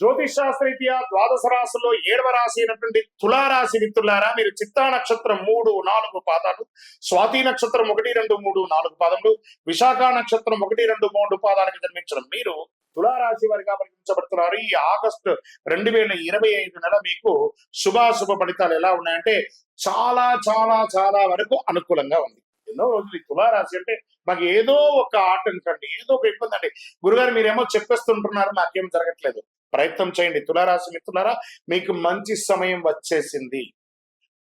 జ్యోతిష్ శాస్త్రరీత్యా ద్వాదశ రాశుల్లో ఏడవ రాశి అయినటువంటి తులారాశి మిత్రులారా మీరు చిత్తా నక్షత్రం మూడు నాలుగు పాదాలు స్వాతి నక్షత్రం ఒకటి రెండు మూడు నాలుగు పాదములు విశాఖ నక్షత్రం ఒకటి రెండు మూడు పాదాలకు జన్మించిన మీరు తులారాశి వారిగా పరిగణించబడుతున్నారు. ఈ ఆగస్టు రెండు వేల ఇరవై ఐదు నెల మీకు శుభాశుభ ఫలితాలు ఎలా ఉన్నాయంటే చాలా చాలా చాలా వరకు అనుకూలంగా ఉంది. ఎన్నో రోజులు ఈ తులారాశి అంటే మాకు ఏదో ఒక ఆటంకండి ఏదో ఒక ఇబ్బంది అండి. గురుగారు మీరేమో చెప్పేస్తుంటున్నారు నాకేం జరగట్లేదు. ప్రయత్నం చేయండి. తులారాశి మిత్రులారా మీకు మంచి సమయం వచ్చేసింది.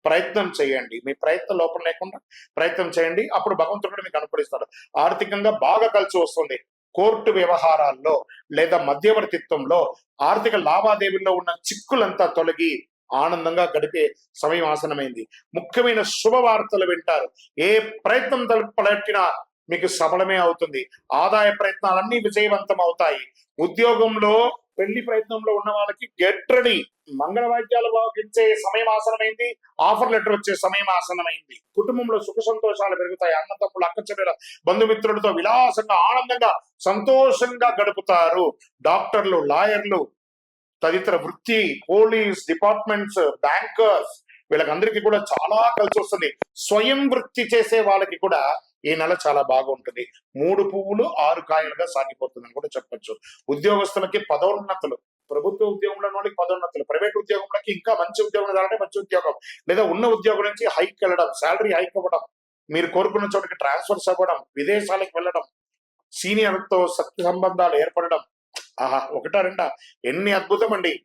ప్రయత్నం చేయండి. మీ ప్రయత్నం లోపం లేకుండా ప్రయత్నం చేయండి. అప్పుడు భగవంతుడు మీకు అనుకూలిస్తాడు. ఆర్థికంగా బాగా కలిసి వస్తుంది. కోర్టు వ్యవహారాల్లో లేదా మధ్యవర్తిత్వంలో ఆర్థిక లావాదేవీల్లో ఉన్న చిక్కులంతా తొలగి ఆనందంగా గడిపే సమయం ఆసనమైంది ముఖ్యమైన శుభవార్తలు వింటారు. ఏ ప్రయత్నం తలపలెట్టినా మీకు సఫలమే అవుతుంది. ఆదాయ ప్రయత్నాలన్నీ విజయవంతం అవుతాయి. ఉద్యోగంలో పెళ్ళి ప్రయత్నంలో ఉన్న వాళ్ళకి గెట్ రెడీ మంగళ వాద్యాలు ఇచ్చే సమయం ఆసనమైంది ఆఫర్ లెటర్ వచ్చే సమయం ఆసనమైంది కుటుంబంలో సుఖ సంతోషాలు పెరుగుతాయి. అన్నదమ్ములు అక్క చెల్లెల బంధుమిత్రులతో విలాసంగా ఆనందంగా సంతోషంగా గడుపుతారు. డాక్టర్లు లాయర్లు తదితర వృత్తి పోలీస్ డిపార్ట్మెంట్స్ బ్యాంకర్స్ వీళ్ళకందరికీ కూడా చాలా కలిసి వస్తుంది స్వయం వృత్తి చేసే వాళ్ళకి కూడా ఈ నెల చాలా బాగుంటుంది. మూడు పువ్వులు ఆరు కాయలుగా సాగిపోతుందని కూడా చెప్పొచ్చు. ఉద్యోగస్తులకి పదోన్నతులు ప్రభుత్వ ఉద్యోగంలో వాళ్ళకి పదోన్నతులు ప్రైవేట్ ఉద్యోగంలోకి ఇంకా మంచి ఉద్యోగం రావాలంటే మంచి ఉద్యోగం. లేదా ఉన్న ఉద్యోగం నుంచి హైక్ వెళ్ళడం శాలరీ హైక్ అవ్వడం మీరు కోరుకున్న చోటికి ట్రాన్స్ఫర్స్ అవ్వడం విదేశాలకు వెళ్ళడం సీనియర్తో సత్య సంబంధాలు ఏర్పడడం. ఆహా ఒకటా రెండా? ఎన్ని అద్భుతం అండి.